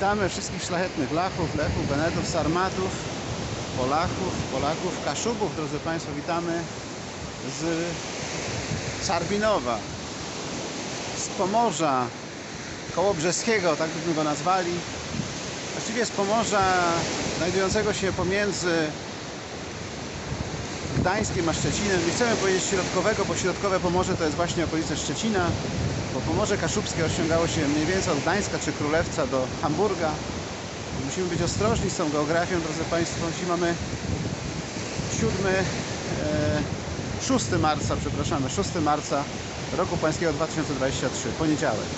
Witamy wszystkich szlachetnych Lachów, Lechów, Benetów, Sarmatów, Polachów, Polaków, Kaszubów, drodzy Państwo, witamy z Sarbinowa, z Pomorza Kołobrzeskiego, tak byśmy go nazwali. Właściwie z Pomorza znajdującego się pomiędzy Gdańskiem a Szczecinem. Nie chcemy powiedzieć środkowego, bo środkowe Pomorze to jest właśnie okolice Szczecina, bo Pomorze Kaszubskie osiągało się mniej więcej od Gdańska czy Królewca do Hamburga. Musimy być ostrożni z tą geografią, drodzy Państwo. Dzisiaj mamy 7, e, 6 marca, przepraszamy, 6 marca roku pańskiego 2023, poniedziałek.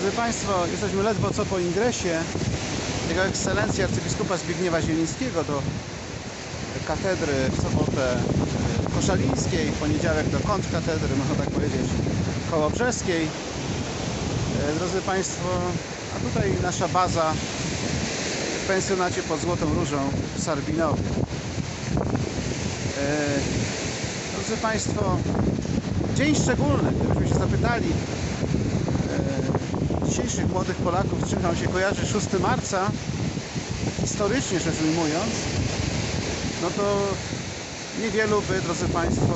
Drodzy Państwo, jesteśmy ledwo co po ingresie Jego Ekscelencji arcybiskupa Zbigniewa Zielińskiego do katedry w sobotę e, koszalińskiej, w poniedziałek do kontrkatedry, można tak powiedzieć, kołobrzeskiej. E, Drodzy Państwo, a tutaj nasza baza w pensjonacie pod Złotą Różą w Sarbinowie. E, Drodzy Państwo, dzień szczególny, gdybyśmy się zapytali e, dzisiejszych młodych Polaków, czym nam się kojarzy 6 marca, historycznie rzecz ujmując, no to niewielu by, drodzy Państwo,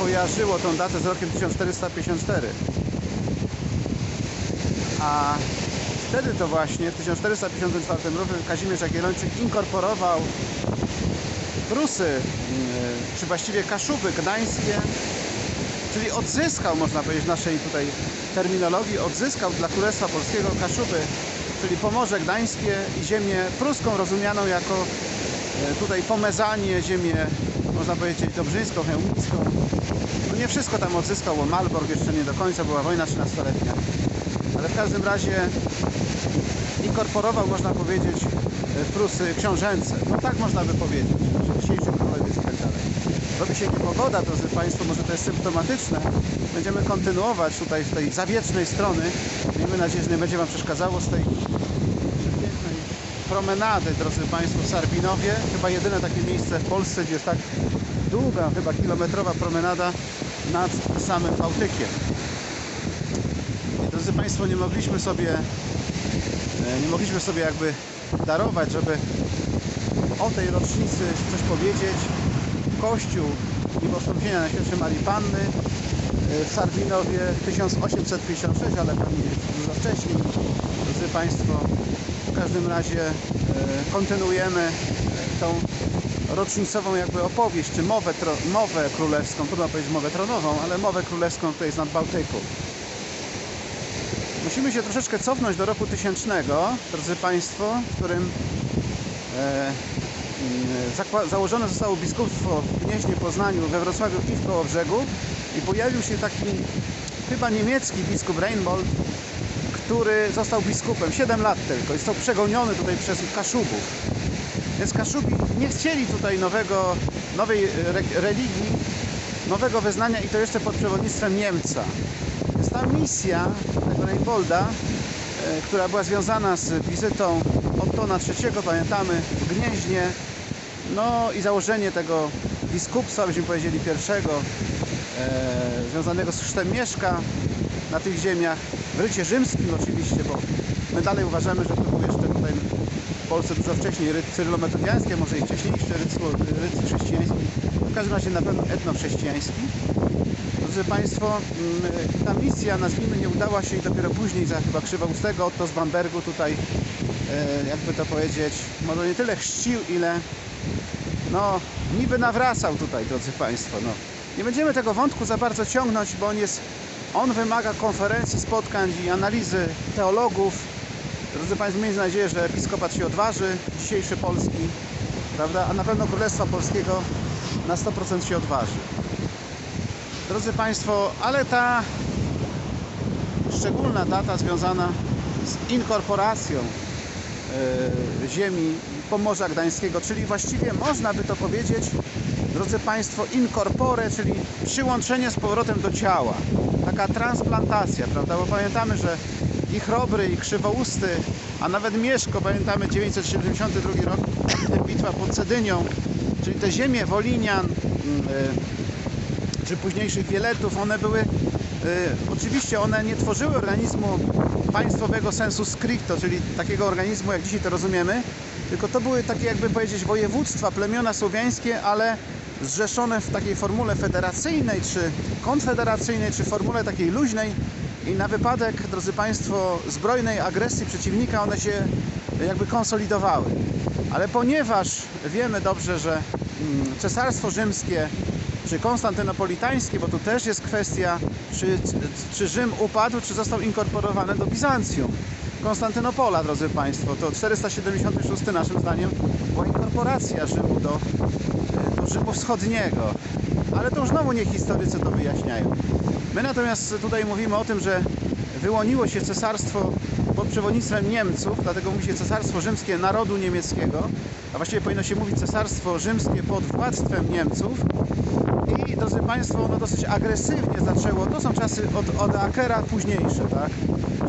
kojarzyło tą datę z rokiem 1454. A wtedy to właśnie, w 1454 roku Kazimierz Jagiellończyk inkorporował Prusy, mm, czy właściwie Kaszuby gdańskie, czyli odzyskał, można powiedzieć w naszej tutaj terminologii, odzyskał dla Królestwa Polskiego Kaszuby, czyli Pomorze Gdańskie i ziemię pruską rozumianą jako e, tutaj Pomezanie, ziemię, można powiedzieć, dobrzyńską, chełmicką. Nie wszystko tam odzyskał, bo Malbork jeszcze nie do końca, była wojna 13-letnia. Ale w każdym razie inkorporował, można powiedzieć, e, Prusy książęce. No tak można by powiedzieć, że dzisiejszy królewiec i tak dalej. Robi się niepogoda, drodzy Państwo, może to jest symptomatyczne. Będziemy kontynuować tutaj z tej zawiecznej strony. Miejmy nadzieję, że nie będzie Wam przeszkadzało z tej pięknej promenady, drodzy Państwo, w Sarbinowie. Chyba jedyne takie miejsce w Polsce, gdzie jest tak długa, chyba kilometrowa promenada nad samym Bałtykiem. I, drodzy Państwo, nie mogliśmy sobie e, nie mogliśmy sobie jakby darować, żeby o tej rocznicy coś powiedzieć. Kościół Niebowstąpienia Najświętszej Marii Panny e, w Sarbinowie 1856, ale pewnie dużo wcześniej. Drodzy Państwo, w każdym razie e, kontynuujemy tą rocznicową jakby opowieść, czy mowę, tro, mowę królewską, trudno powiedzieć mowę tronową, ale mowę królewską, jest nad Bałtyku. Musimy się troszeczkę cofnąć do roku tysięcznego, drodzy Państwo, w którym e, mm, założone zostało biskupstwo w Gnieźnie Poznaniu, we Wrocławiu i w Kołobrzegu i pojawił się taki chyba niemiecki biskup Reinbold, który został biskupem 7 lat tylko i został przegoniony tutaj przez Kaszubów. Więc Kaszubi nie chcieli tutaj nowego, nowej re- religii, nowego wyznania i to jeszcze pod przewodnictwem Niemca. Więc ta misja tego Reinbolda, e, która była związana z wizytą Ottona III, pamiętamy, w Gnieźnie, no i założenie tego biskupstwa, byśmy powiedzieli pierwszego, e, związanego z chrztem Mieszka na tych ziemiach, w rycie rzymskim oczywiście, bo my dalej uważamy, że to był jeszcze tutaj w Polsce dużo wcześniej ryt cyrylometodiański, a może i wcześniejszy ryt, sło- ryt chrześcijański, w każdym razie na pewno etnochrześcijański. Drodzy Państwo, mm, ta misja, nazwijmy, nie udała się i dopiero później za chyba Krzywoustego Otto z Bambergu tutaj, e, jakby to powiedzieć, może nie tyle chrzcił, ile no, niby nawracał tutaj, drodzy Państwo. No. Nie będziemy tego wątku za bardzo ciągnąć, bo on jest, on wymaga konferencji, spotkań i analizy teologów. Drodzy Państwo, miejmy nadzieję, że episkopat się odważy, dzisiejszy polski, prawda, a na pewno Królestwa Polskiego na 100% się odważy. Drodzy Państwo, ale ta szczególna data związana z inkorporacją e, ziemi Pomorza Gdańskiego, czyli właściwie można by to powiedzieć, drodzy Państwo, incorpore, czyli przyłączenie z powrotem do ciała. Taka transplantacja, prawda? Bo pamiętamy, że i Chrobry, i Krzywousty, a nawet Mieszko, pamiętamy 972 rok, bitwa pod Cedynią, czyli te ziemie Wolinian, mm, e, czy późniejszych Wieletów, one były, e, oczywiście one nie tworzyły organizmu państwowego sensu stricto, czyli takiego organizmu, jak dzisiaj to rozumiemy, tylko to były takie, jakby powiedzieć, województwa, plemiona słowiańskie, ale zrzeszone w takiej formule federacyjnej, czy konfederacyjnej, czy formule takiej luźnej i na wypadek, drodzy Państwo, zbrojnej agresji przeciwnika one się jakby konsolidowały. Ale ponieważ wiemy dobrze, że mm, Cesarstwo Rzymskie czy konstantynopolitańskie, bo tu też jest kwestia, czy, czy Rzym upadł, czy został inkorporowany do Bizancjum. Konstantynopola, drodzy Państwo, to 476 naszym zdaniem była inkorporacja Rzymu do, do Rzymu Wschodniego. Ale to już znowu nie historycy to wyjaśniają. My natomiast tutaj mówimy o tym, że wyłoniło się cesarstwo pod przewodnictwem Niemców, dlatego mówi się cesarstwo rzymskie narodu niemieckiego, a właściwie powinno się mówić cesarstwo rzymskie pod władztwem Niemców. I drodzy Państwo, ono dosyć agresywnie zaczęło, to są czasy od, od Akera późniejsze, tak?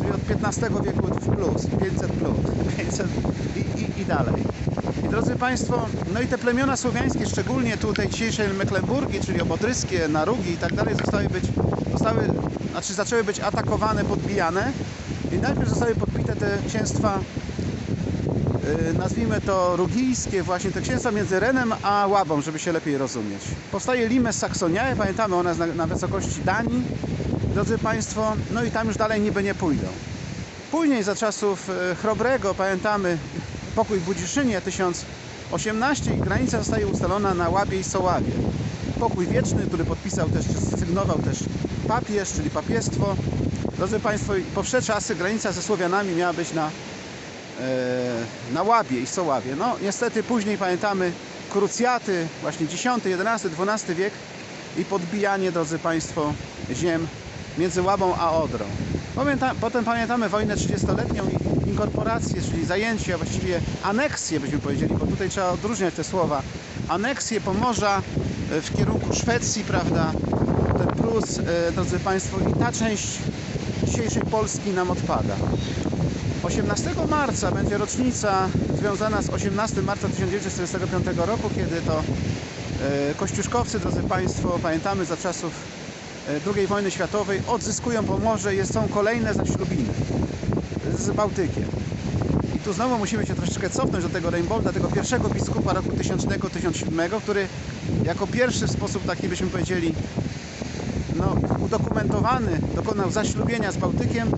Czyli od XV wieku plus, 500 plus, 500 i, i, i dalej. I drodzy Państwo, no i te plemiona słowiańskie, szczególnie tutaj dzisiejsze Mecklenburgi, czyli obodryskie, narugi i tak dalej, zostały być, zostały, znaczy zaczęły być atakowane, podbijane. I najpierw zostały podbite te księstwa, yy, nazwijmy to rugijskie, właśnie te księstwa między Renem a Łabą, żeby się lepiej rozumieć. Powstaje Limes Saksoniae, pamiętamy, ona jest na, na wysokości Danii, drodzy Państwo, no i tam już dalej niby nie pójdą. Później za czasów e, Chrobrego, pamiętamy, pokój w Budziszynie 1018 i granica zostaje ustalona na Łabie i Soławie. Pokój wieczny, który podpisał też, sygnował też papież, czyli papiestwo. Drodzy Państwo, po wsze czasy granica ze Słowianami miała być na, e, na Łabie i Soławie. No niestety później pamiętamy krucjaty, właśnie X, XI, XII wiek i podbijanie, drodzy Państwo, ziem między Łabą a Odrą. Pamięta, potem pamiętamy wojnę 30-letnią i inkorporację, czyli zajęcie, a właściwie aneksję byśmy powiedzieli, bo tutaj trzeba odróżniać te słowa. Aneksję Pomorza w kierunku Szwecji, prawda, ten plus, e, drodzy Państwo, i ta część dzisiejszej Polski nam odpada. 18 marca będzie rocznica związana z 18 marca 1945 roku, kiedy to e, kościuszkowcy, drodzy Państwo, pamiętamy za czasów II wojny światowej odzyskują Pomorze są kolejne zaślubiny z Bałtykiem. Tu znowu musimy się troszeczkę cofnąć do tego Reinbolda, tego pierwszego biskupa roku 1000-1007, który jako pierwszy w sposób taki byśmy powiedzieli no, udokumentowany dokonał zaślubienia z Bałtykiem,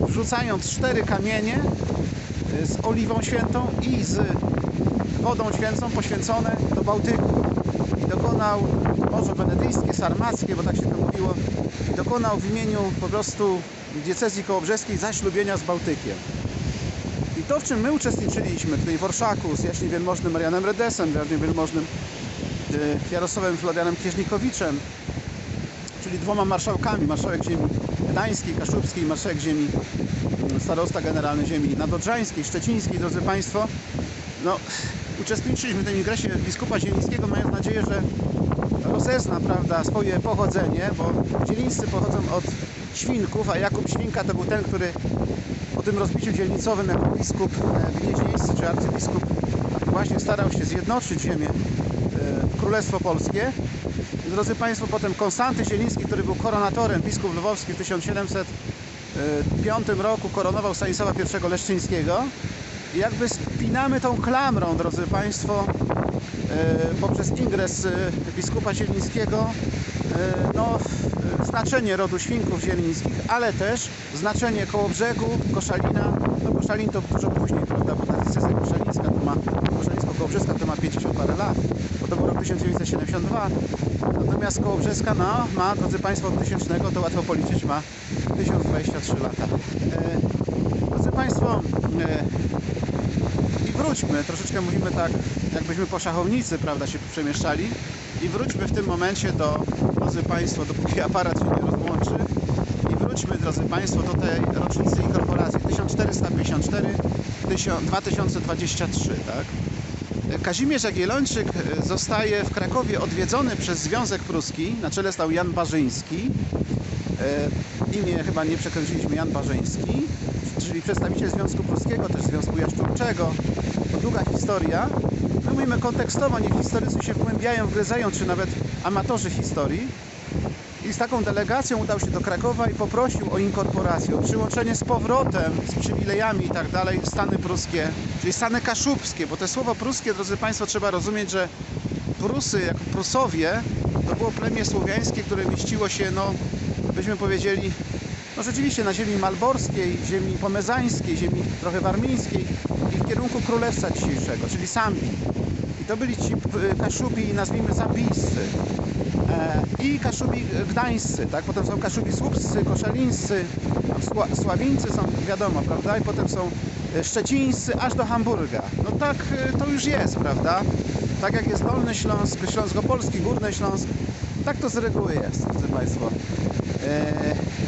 wrzucając cztery kamienie y, z oliwą świętą i z wodą święcą poświęcone do Bałtyku. I dokonał Morze Benedyjskie, Sarmackie, bo tak się to mówiło, i dokonał w imieniu po prostu diecezji kołobrzeskiej zaślubienia z Bałtykiem. To, w czym my uczestniczyliśmy, tutaj w Orszaku z Jaśniem Wielmożnym Marianem Redesem, Jaśniem Wielmożnym y, Jarosławem Florianem Kieżnikowiczem, czyli dwoma marszałkami, marszałek ziemi gdańskiej, kaszubskiej, marszałek ziemi, mm, starosta generalny ziemi nadodrzańskiej, szczecińskiej, drodzy Państwo, no, uczestniczyliśmy w tym ingresie biskupa ziemińskiego, mając nadzieję, że rozezna prawda, swoje pochodzenie, bo dzielnicy pochodzą od Świnków, a Jakub Świnka to był ten, który tym rozbiciu dzielnicowym jako biskup e, gnieźnieńscy czy arcybiskup właśnie starał się zjednoczyć ziemię e, Królestwo Polskie. Drodzy Państwo, potem Konstanty Zieliński, który był koronatorem, biskup lwowski w 1705 roku koronował Stanisława I Leszczyńskiego. I jakby spinamy tą klamrą, drodzy Państwo, e, poprzez ingres e, biskupa zielińskiego no, znaczenie rodu świnków zielińskich, ale też znaczenie Kołobrzegu, Koszalina. No Koszalin to dużo później, prawda, bo ta decyzja koszalińska to ma, koszalińsko-kołobrzeska to ma 50 parę lat, bo to był rok 1972. Natomiast Kołobrzeska, no, ma, drodzy Państwo, od 1000 to łatwo policzyć, ma 1023 lata. E, drodzy Państwo, e, i wróćmy, troszeczkę mówimy tak, jakbyśmy po szachownicy, prawda, się przemieszczali. I wróćmy w tym momencie do, drodzy Państwo, dopóki aparat się nie rozłączy. I wróćmy, drodzy Państwo, do tej rocznicy inkorporacji 1454-2023, tak? Kazimierz Jagiellończyk zostaje w Krakowie odwiedzony przez Związek Pruski. Na czele stał Jan Barzyński. E, imię chyba nie przekręciliśmy, Jan Barzyński, czyli przedstawiciel Związku Pruskiego, też Związku Jaszczurczego. To długa historia. My mówimy kontekstowo, niech historycy się wgłębiają, wgryzają, czy nawet amatorzy historii. I z taką delegacją udał się do Krakowa i poprosił o inkorporację, o przyłączenie z powrotem, z przywilejami i tak dalej, Stany pruskie, czyli Stany kaszubskie, bo te słowo pruskie, drodzy Państwo, trzeba rozumieć, że Prusy, jako Prusowie, to było plemię słowiańskie, które mieściło się, no, byśmy powiedzieli, no rzeczywiście na ziemi malborskiej, ziemi pomezańskiej, ziemi trochę warmińskiej i w kierunku królestwa dzisiejszego, czyli Sambii. To byli ci y, Kaszubi, nazwijmy zambijscy. E, I Kaszubi gdańscy, tak? Potem są Kaszubi słupscy, koszalińscy, Sła, Sławińcy są, wiadomo, prawda? I potem są e, szczecińscy, aż do Hamburga. No tak e, to już jest, prawda? Tak jak jest Dolny Śląsk, Śląskopolski, Górny Śląsk, tak to z reguły jest, drodzy Państwo. E,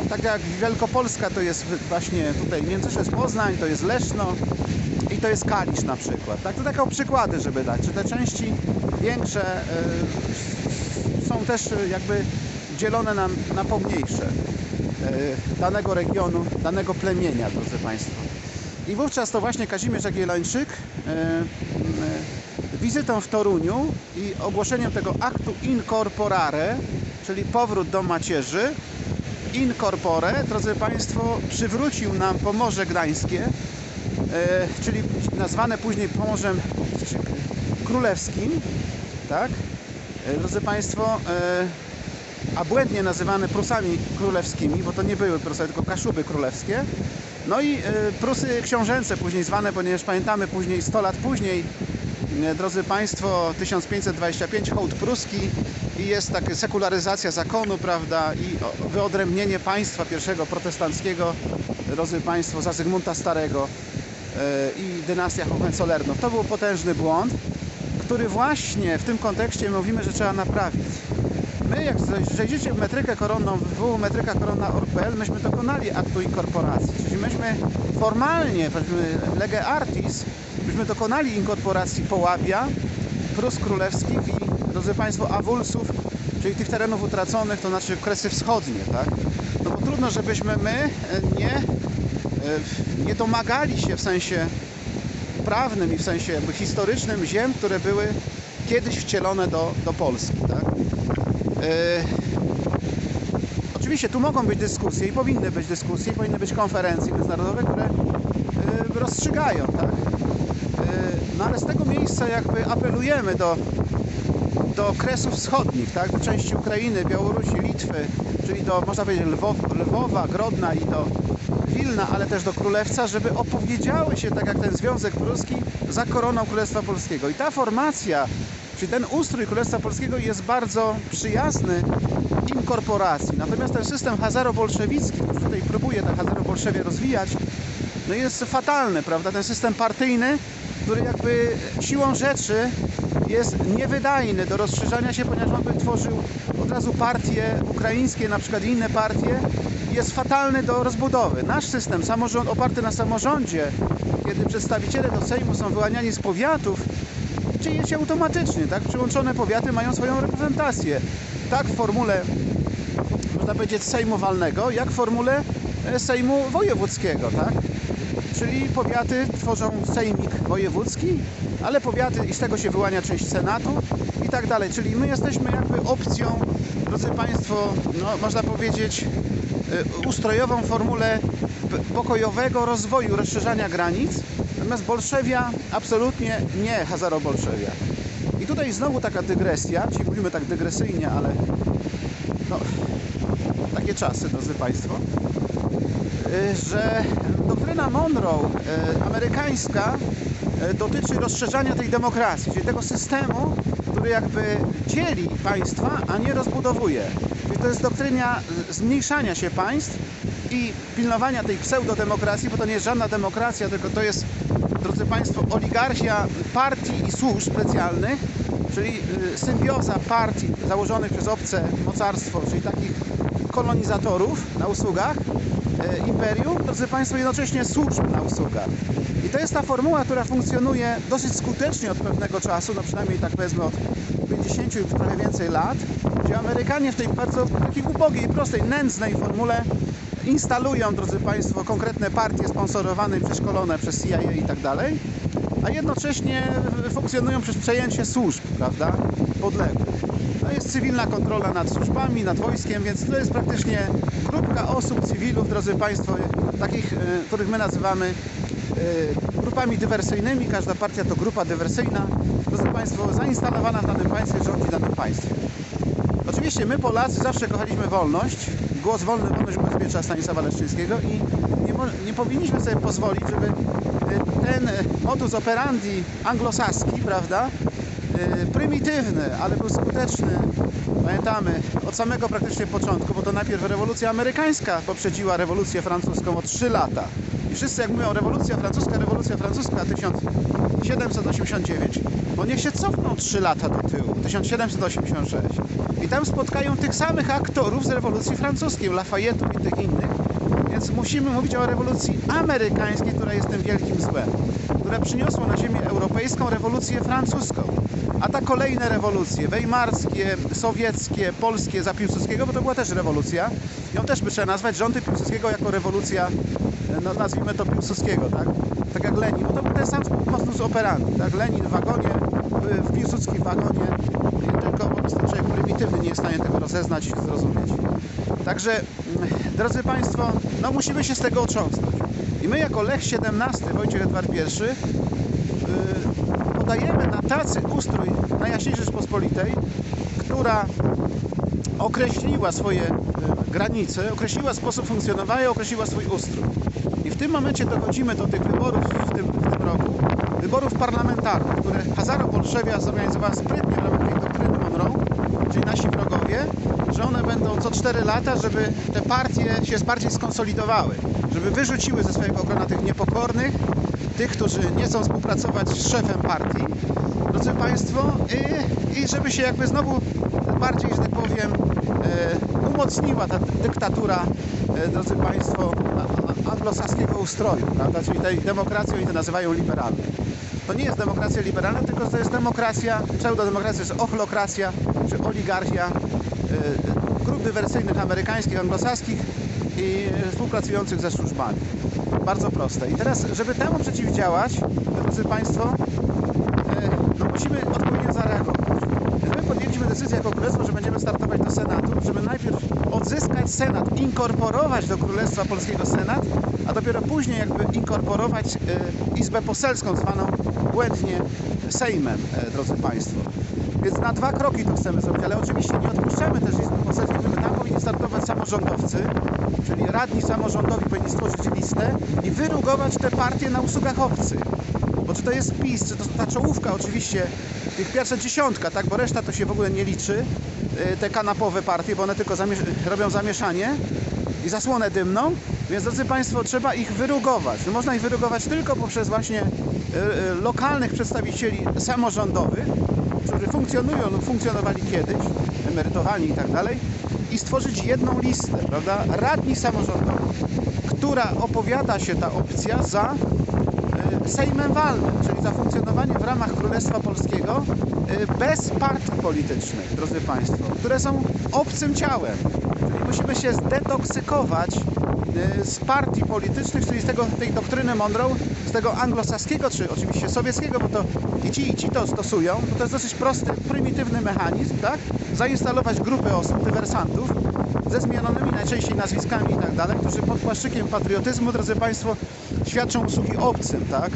tak jak Wielkopolska to jest właśnie tutaj Międzyrzec Poznań, to jest Leszno i to jest Kalisz na przykład. Tak, to takie przykłady, żeby dać. Czy te części większe e, są też e, jakby dzielone na, na pomniejsze e, danego regionu, danego plemienia, drodzy Państwo. I wówczas to właśnie Kazimierz Jagiellończyk e, wizytą w Toruniu i ogłoszeniem tego aktu incorporare, czyli powrót do macierzy, in corpore, drodzy Państwo, przywrócił nam Pomorze Gdańskie, czyli nazwane później Pomorzem Królewskim, tak? E, Drodzy Państwo, e, a błędnie nazywane Prusami Królewskimi, bo to nie były Prusy, tylko Kaszuby Królewskie. No i e, Prusy Książęce, później zwane, ponieważ pamiętamy później, 100 lat później, e, drodzy Państwo, 1525, hołd pruski i jest taka sekularyzacja zakonu, prawda, i wyodrębnienie państwa pierwszego protestanckiego, drodzy Państwo, za Zygmunta Starego e, i dynastia Hohenzollernów. To był potężny błąd, który właśnie w tym kontekście mówimy, że trzeba naprawić. My, jak zajrzycie w metrykę koronną www.metrykakoronna.org.pl, myśmy dokonali aktu inkorporacji. Czyli myśmy formalnie, lege artis, myśmy dokonali inkorporacji Połabia, Prus Królewskich i, drodzy Państwo, Awulsów, czyli tych terenów utraconych, to znaczy Kresy Wschodnie, tak? No bo trudno, żebyśmy my e, nie, e, nie domagali się w sensie prawnym i w sensie jakby historycznym ziem, które były kiedyś wcielone do, do Polski, tak? E, oczywiście tu mogą być dyskusje i powinny być dyskusje, powinny być konferencje międzynarodowe, które e, rozstrzygają, tak? E, no ale z tego miejsca jakby apelujemy do, do kresów wschodnich, tak? do części Ukrainy, Białorusi, Litwy, czyli do, można powiedzieć, Lwow, Lwowa, Grodna i do Wilna, ale też do Królewca, żeby opowiedziały się, tak jak ten Związek Pruski, za koroną Królestwa Polskiego. I ta formacja, czyli ten ustrój Królestwa Polskiego jest bardzo przyjazny inkorporacji. Natomiast ten system hazaro-bolszewicki, który tutaj próbuje ta hazaro-bolszewia rozwijać, no jest fatalny, prawda? Ten system partyjny, który jakby siłą rzeczy jest niewydajny do rozszerzania się, ponieważ on by tworzył od razu partie ukraińskie, na przykład inne partie, jest fatalny do rozbudowy. Nasz system samorząd, oparty na samorządzie, kiedy przedstawiciele do Sejmu są wyłaniani z powiatów, dzieje się automatycznie, tak? Przyłączone powiaty mają swoją reprezentację. Tak w formule, można powiedzieć, Sejmu walnego, jak w formule e, Sejmu wojewódzkiego, tak? Czyli powiaty tworzą sejmik wojewódzki, ale powiaty i z tego się wyłania część senatu i tak dalej. Czyli my jesteśmy jakby opcją, drodzy Państwo, no, można powiedzieć, ustrojową formulę p- pokojowego rozwoju, rozszerzania granic. Natomiast Bolszewia absolutnie nie Hazaro-Bolszewia. I tutaj znowu taka dygresja, czyli mówimy tak dygresyjnie, ale no, takie czasy, drodzy Państwo y, że doktryna Monroe y, amerykańska y, dotyczy rozszerzania tej demokracji, czyli tego systemu, który jakby dzieli państwa, a nie rozbudowuje. Czyli to jest doktryna y, zmniejszania się państw i pilnowania tej pseudodemokracji, bo to nie jest żadna demokracja, tylko to jest, drodzy Państwo, oligarchia partii i służb specjalnych, czyli y, symbioza partii założonych przez obce mocarstwo, czyli takich kolonizatorów na usługach e, imperium, drodzy Państwo, jednocześnie służb na usługach. To jest ta formuła, która funkcjonuje dosyć skutecznie od pewnego czasu, no przynajmniej tak powiedzmy od 50 i trochę więcej lat, gdzie Amerykanie w tej bardzo takiej ubogiej, prostej, nędznej formule instalują, drodzy Państwo, konkretne partie sponsorowane i przeszkolone przez CIA i tak dalej, a jednocześnie funkcjonują przez przejęcie służb, prawda, podległych. No jest cywilna kontrola nad służbami, nad wojskiem, więc to jest praktycznie grupka osób, cywilów, drodzy Państwo, takich, e, których my nazywamy grupami dywersyjnymi. Każda partia to grupa dywersyjna, drodzy Państwo, zainstalowana w danym państwie, rządzi danym państwie. Oczywiście my Polacy zawsze kochaliśmy wolność, głos wolny, wolność ubezpiecza Stanisława Leszczyńskiego i nie, nie powinniśmy sobie pozwolić, żeby y, ten y, modus operandi anglosaski, prawda, y, prymitywny, ale był skuteczny, pamiętamy, od samego praktycznie początku, bo to najpierw rewolucja amerykańska poprzedziła rewolucję francuską o 3 lata. Wszyscy jak mówią rewolucja francuska, rewolucja francuska 1789, bo niech się cofną 3 lata do tyłu, 1786. I tam spotkają tych samych aktorów z rewolucji francuskiej, Lafayette'ów i tych innych. Więc musimy mówić o rewolucji amerykańskiej, która jest tym wielkim złem, która przyniosła na ziemię europejską rewolucję francuską. A ta kolejne rewolucje, weimarskie, sowieckie, polskie za Piłsudskiego, bo to była też rewolucja, ją też by trzeba nazwać rządy Piłsudskiego jako rewolucja, no nazwijmy to Piłsudskiego, tak? Tak jak Lenin, bo to był ten sam modus operandi, tak? Lenin w wagonie, y, w wagonie, i tylko po prostu człowiek prymitywny nie jest w stanie tego rozeznać i zrozumieć. Także, mm, drodzy Państwo, no musimy się z tego otrząsnąć. I my jako Lech XVII, Wojciech Edward I, yy, podajemy na tacy ustrój Najjaśniejszej Rzeczpospolitej, która określiła swoje y, granice, określiła sposób funkcjonowania, określiła swój ustrój. I w tym momencie dochodzimy do tych wyborów w tym, w tym roku, wyborów parlamentarnych, które Hazaro Bolszewia zorganizowała sprytnie w ramach tej doktryny Monroe, czyli nasi wrogowie, że one będą co 4 lata, żeby te partie się bardziej skonsolidowały, żeby wyrzuciły ze swojego grona tych niepokornych, tych, którzy nie chcą współpracować z szefem partii, drodzy Państwo, i, i żeby się jakby znowu bardziej, że tak powiem, e, umocniła ta dyktatura, e, drodzy Państwo, anglosaskiego ustroju, prawda? czyli tej demokracji, oni to nazywają liberalną. To nie jest demokracja liberalna, tylko to jest demokracja, pseudodemokracja, jest ochlokracja, czy oligarchia e, grup dywersyjnych amerykańskich, anglosaskich i współpracujących ze służbami. Bardzo proste. I teraz, żeby temu przeciwdziałać, drodzy Państwo, e, no musimy odpowiednio zareagować. Więc my podjęliśmy decyzję jako królestwo, że będziemy startować do Senatu, żeby najpierw odzyskać Senat, inkorporować do Królestwa Polskiego Senat, a dopiero później jakby inkorporować e, Izbę Poselską, zwaną błędnie Sejmem, e, drodzy Państwo. Więc na dwa kroki to chcemy zrobić, ale oczywiście nie odpuszczamy też Izby Poselskiej, tylko tam powinni startować samorządowcy, czyli radni samorządowi powinni stworzyć listę i wyrugować te partie na usługach obcych. Bo czy to jest PiS, czy to ta czołówka oczywiście, tych pierwsza dziesiątka, tak, bo reszta to się w ogóle nie liczy, te kanapowe partie, bo one tylko robią zamieszanie i zasłonę dymną, więc drodzy Państwo, trzeba ich wyrugować. No, można ich wyrugować tylko poprzez właśnie y, y, lokalnych przedstawicieli samorządowych, którzy funkcjonują lub funkcjonowali kiedyś, emerytowani i tak dalej, i stworzyć jedną listę, prawda, radni samorządowych, która opowiada się ta opcja za y, Sejmem Walnym, czyli za funkcjonowanie w ramach Królestwa Polskiego y, bez partii politycznych, drodzy Państwo, które są obcym ciałem. Czyli musimy się zdetoksykować y, z partii politycznych, czyli z tego, tej doktryny Monroe, z tego anglosaskiego, czy oczywiście sowieckiego, bo to i ci, i ci to stosują, bo to jest dosyć prosty, prymitywny mechanizm, tak? Zainstalować grupę osób, dywersantów, ze zmienionymi najczęściej nazwiskami i tak dalej, którzy pod płaszczykiem patriotyzmu, drodzy Państwo, świadczą usługi obcym, tak?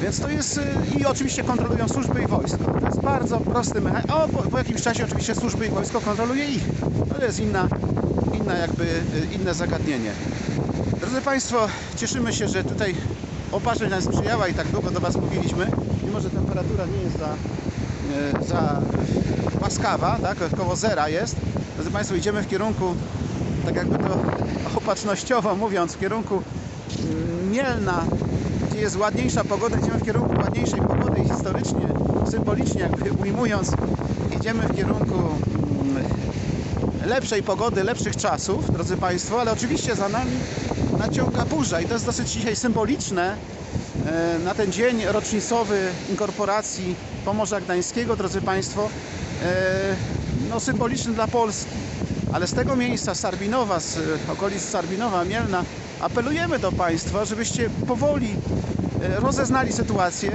Więc to jest... y, i oczywiście kontrolują służby i wojsko. To jest bardzo prosty mechanizm. A po, po jakimś czasie oczywiście służby i wojsko kontroluje ich. To jest inna, inna jakby, y, inne zagadnienie. Drodzy Państwo, cieszymy się, że tutaj opatrzność nam sprzyjała i tak długo do Was mówiliśmy. Mimo, że temperatura nie jest za, e, za łaskawa, tak, około zera jest. Drodzy Państwo, idziemy w kierunku, tak jakby to opatrznościowo mówiąc, w kierunku Mielna, jest ładniejsza pogoda, idziemy w kierunku ładniejszej pogody i historycznie, symbolicznie jakby ujmując, idziemy w kierunku mm, lepszej pogody, lepszych czasów, drodzy Państwo, ale oczywiście za nami naciąga burza i to jest dosyć dzisiaj symboliczne e, na ten dzień rocznicowy inkorporacji Pomorza Gdańskiego, drodzy Państwo, e, no symboliczny dla Polski. Ale z tego miejsca, Sarbinowa, z e, okolic Sarbinowa, Mielna, apelujemy do Państwa, żebyście powoli e, rozeznali sytuację.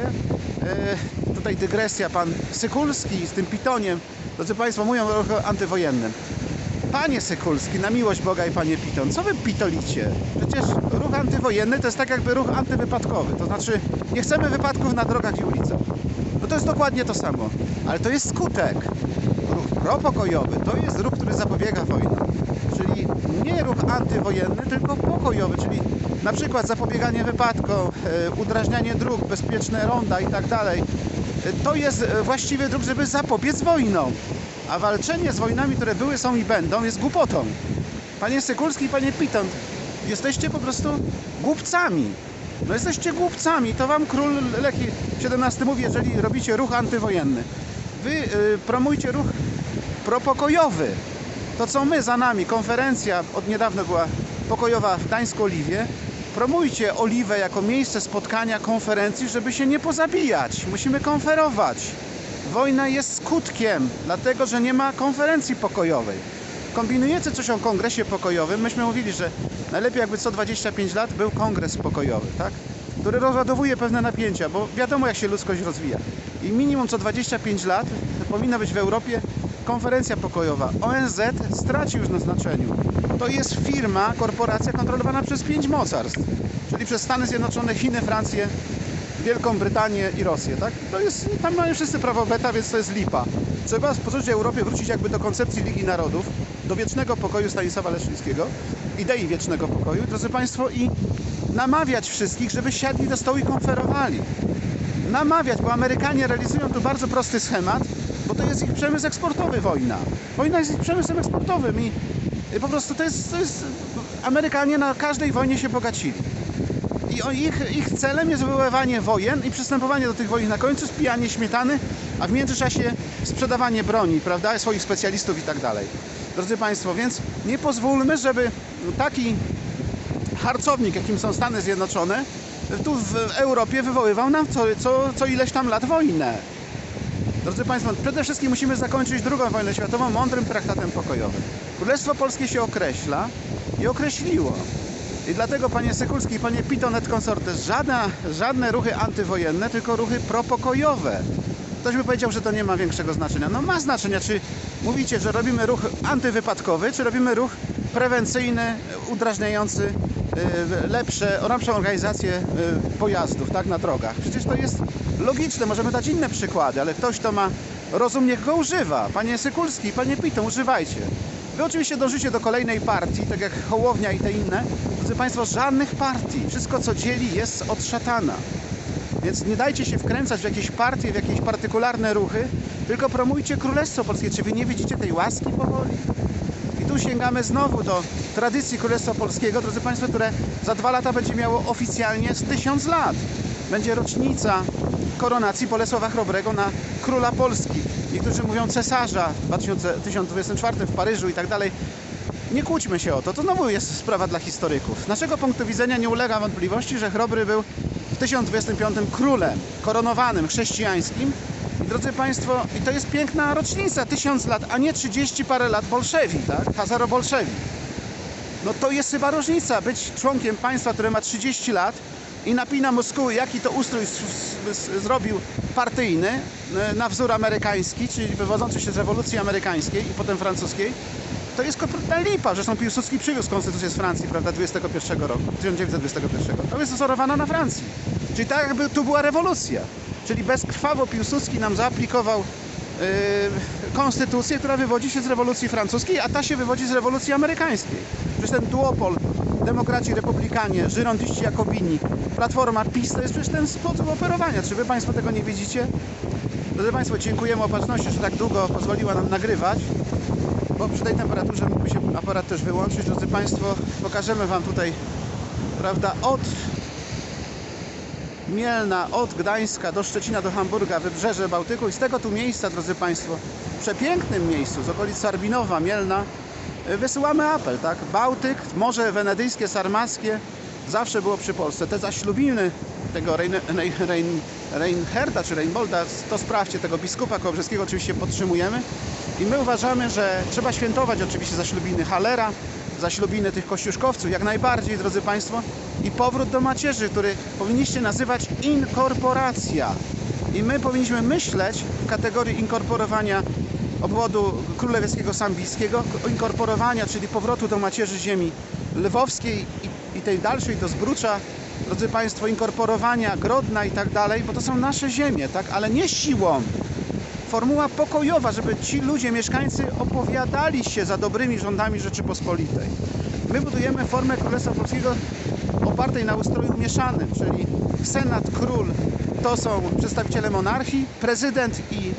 E, Tutaj dygresja, pan Sykulski z tym pitoniem, drodzy Państwo, mówią o ruchu antywojennym. Panie Sykulski, na miłość Boga i Panie Piton, co wy pitolicie? Przecież ruch antywojenny to jest tak jakby ruch antywypadkowy, to znaczy nie chcemy wypadków na drogach i ulicach. No to jest dokładnie to samo, ale to jest skutek. Propokojowy to jest ruch, który zapobiega wojnie. Czyli nie ruch antywojenny, tylko pokojowy, czyli na przykład zapobieganie wypadkom, e, udrażnianie dróg, bezpieczne ronda i tak dalej. E, To jest e, właściwy dróg, żeby zapobiec wojnom. A walczenie z wojnami, które były, są i będą, jest głupotą. Panie Sykulski panie Piton, jesteście po prostu głupcami. No jesteście głupcami, to wam król Leki XVII mówi, jeżeli robicie ruch antywojenny. Wy y, promujcie ruch propokojowy. To co my za nami, konferencja od niedawna była pokojowa w Gdańsku-Oliwie. Promujcie Oliwę jako miejsce spotkania konferencji, żeby się nie pozabijać. Musimy konferować. Wojna jest skutkiem, dlatego że nie ma konferencji pokojowej. Kombinujecie coś o kongresie pokojowym. Myśmy mówili, że najlepiej jakby co 25 lat był kongres pokojowy, tak? który rozładowuje pewne napięcia, bo wiadomo jak się ludzkość rozwija. I minimum co 25 lat powinna być w Europie konferencja pokojowa. ONZ straci już na znaczeniu. To jest firma, korporacja kontrolowana przez pięć mocarstw, czyli przez Stany Zjednoczone, Chiny, Francję, Wielką Brytanię i Rosję, tak? To jest, tam mają wszyscy prawo weta, więc to jest lipa. Trzeba spocząć Europie wrócić jakby do koncepcji Ligi Narodów, do wiecznego pokoju Stanisława Leszczyńskiego, idei wiecznego pokoju, drodzy Państwo, i namawiać wszystkich, żeby siadli do stołu i konferowali. Namawiać, bo Amerykanie realizują tu bardzo prosty schemat, bo to jest ich przemysł eksportowy wojna. Wojna jest ich przemysłem eksportowym i po prostu to jest, to jest... Amerykanie na każdej wojnie się bogacili. I ich, ich celem jest wywoływanie wojen i przystępowanie do tych wojen na końcu, spijanie śmietany, a w międzyczasie sprzedawanie broni, prawda, swoich specjalistów i tak dalej. Drodzy Państwo, więc nie pozwólmy, żeby taki harcownik, jakim są Stany Zjednoczone, tu w Europie wywoływał nam co, co, co ileś tam lat wojnę. Drodzy Państwo, przede wszystkim musimy zakończyć II wojnę światową mądrym traktatem pokojowym. Królestwo Polskie się określa i określiło. I dlatego, panie Sykulski, panie Piton et żadna, żadne ruchy antywojenne, tylko ruchy propokojowe. Ktoś by powiedział, że to nie ma większego znaczenia. No ma znaczenia, czy mówicie, że robimy ruch antywypadkowy, czy robimy ruch prewencyjny, udrażniający y, lepsze, lepszą organizację y, pojazdów tak, na drogach. Przecież to jest logiczne, możemy dać inne przykłady, ale ktoś, kto ma rozum, niech go używa. Panie Sykulski, panie Piton, używajcie. Wy oczywiście dążycie do kolejnej partii, tak jak Hołownia i te inne. Drodzy Państwo, żadnych partii. Wszystko, co dzieli, jest od szatana. Więc nie dajcie się wkręcać w jakieś partie, w jakieś partykularne ruchy, tylko promujcie Królestwo Polskie. Czy wy nie widzicie tej łaski powoli? I tu sięgamy znowu do tradycji Królestwa Polskiego, drodzy Państwo, które za dwa lata będzie miało oficjalnie z tysiąc lat. Będzie rocznica koronacji Bolesława Chrobrego na króla Polski. Niektórzy mówią cesarza w 2024 w Paryżu i tak dalej. Nie kłóćmy się o to, to znowu jest sprawa dla historyków. Z naszego punktu widzenia nie ulega wątpliwości, że Chrobry był w 1025 królem koronowanym, chrześcijańskim. I drodzy Państwo, i to jest piękna rocznica, tysiąc lat, a nie 30 parę lat bolszewi, tak? Hazaro-bolszewi. No to jest chyba różnica, być członkiem państwa, które ma 30 lat i napina muskuły, jaki to ustrój zrobił partyjny e, na wzór amerykański, czyli wywodzący się z rewolucji amerykańskiej i potem francuskiej. To jest kompletna lipa. Zresztą Piłsudski przywiózł konstytucję z Francji, prawda, 21 roku, 1921. To jest wzorowana na Francji. Czyli tak jakby tu była rewolucja. Czyli bezkrwawo Piłsudski nam zaaplikował yy, konstytucję, która wywodzi się z rewolucji francuskiej, a ta się wywodzi z rewolucji amerykańskiej. Przecież ten duopol demokraci, republikanie, żyrondyści, jakobini, platforma PiS to jest przecież ten sposób operowania. Czy wy Państwo tego nie widzicie? Drodzy Państwo, dziękujemy opatrzności, że tak długo pozwoliła nam nagrywać, bo przy tej temperaturze mógłby się aparat też wyłączyć. Drodzy Państwo, pokażemy Wam tutaj, prawda, od Mielna od Gdańska do Szczecina, do Hamburga, wybrzeże Bałtyku i z tego tu miejsca, drodzy Państwo, w przepięknym miejscu, z okolic Sarbinowa, Mielna, wysyłamy apel, tak? Bałtyk, Morze Wenedyjskie, Sarmackie zawsze było przy Polsce. Te zaślubiny tego Rein, Rein, Rein, Reinherda czy Reinbolda, to sprawdźcie, tego biskupa kołobrzeskiego oczywiście podtrzymujemy i my uważamy, że trzeba świętować oczywiście zaślubiny Halera, zaślubiny tych kościuszkowców, jak najbardziej, drodzy Państwo. I powrót do macierzy, który powinniście nazywać inkorporacja. I my powinniśmy myśleć w kategorii inkorporowania obwodu królewskiego sambijskiego, inkorporowania, czyli powrotu do macierzy ziemi lwowskiej i, i tej dalszej do Zbrucza, drodzy Państwo, inkorporowania Grodna i tak dalej, bo to są nasze ziemie, tak, ale nie siłą. Formuła pokojowa, żeby ci ludzie, mieszkańcy opowiadali się za dobrymi rządami Rzeczypospolitej. My budujemy formę Królestwa Polskiego opartej na ustroju mieszanym, czyli Senat, Król to są przedstawiciele monarchii, prezydent i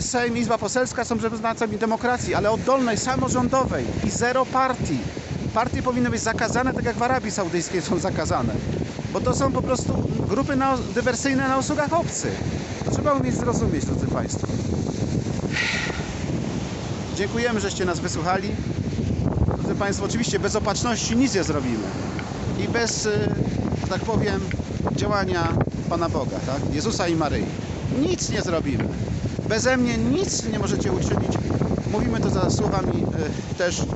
Sejm, Izba Poselska są reprezentantami demokracji, ale oddolnej, samorządowej i zero partii. Partie powinny być zakazane, tak jak w Arabii Saudyjskiej są zakazane, bo to są po prostu grupy na, dywersyjne na usługach obcych. To trzeba umieć zrozumieć, drodzy Państwo. Dziękujemy, żeście nas wysłuchali. Drodzy Państwo, oczywiście bez opatrzności nic nie zrobimy. I bez, y, że tak powiem, działania Pana Boga, tak? Jezusa i Maryi. Nic nie zrobimy. Beze mnie nic nie możecie uczynić. Mówimy to za słowami y, też,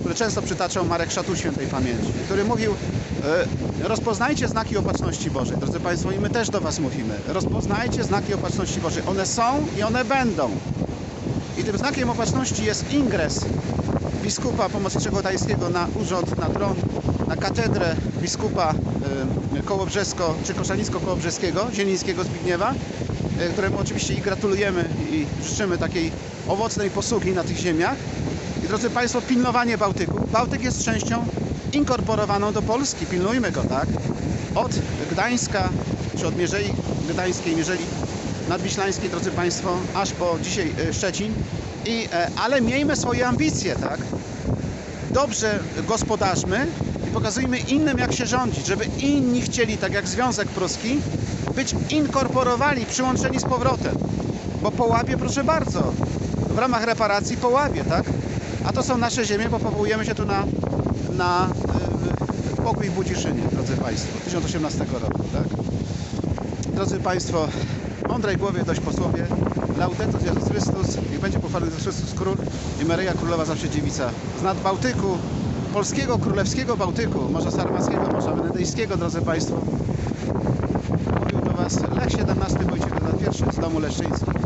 które często przytaczał Marek Szatu Świętej Pamięci, który mówił y, rozpoznajcie znaki opatrzności Bożej. Drodzy Państwo, i my też do Was mówimy. Rozpoznajcie znaki opatrzności Bożej. One są i one będą. I tym znakiem opatrzności jest ingres biskupa pomocniczego tajskiego na urząd, na tron, na katedrę biskupa y, kołobrzesko, czy koszalińsko-kołobrzeskiego, zielińskiego Zbigniewa, któremu oczywiście i gratulujemy i życzymy takiej owocnej posługi na tych ziemiach. I drodzy Państwo, pilnowanie Bałtyku. Bałtyk jest częścią inkorporowaną do Polski. Pilnujmy go, tak? Od Gdańska, czy od Mierzei Gdańskiej, Mierzei Nadwiślańskiej, drodzy Państwo, aż po dzisiaj y, Szczecin. I, e, ale miejmy swoje ambicje, tak? Dobrze gospodarzmy i pokazujmy innym, jak się rządzić, żeby inni chcieli, tak jak Związek Pruski, być inkorporowani, przyłączeni z powrotem. Bo Połabie, proszę bardzo, w ramach reparacji Połabie, tak? A to są nasze ziemie, bo powołujemy się tu na, na y, pokój w Budziszynie, drodzy Państwo, 1018 roku, tak? Drodzy Państwo, mądrej głowie dość posłowie, Laudetur Jezus Chrystus, niech będzie pochwalony Jezus Chrystus Król i Maryja Królowa zawsze dziewica. Z nad Bałtyku, polskiego, królewskiego Bałtyku, Morza Sarmackiego, Morza Wenedyjskiego, drodzy Państwo. Mówił do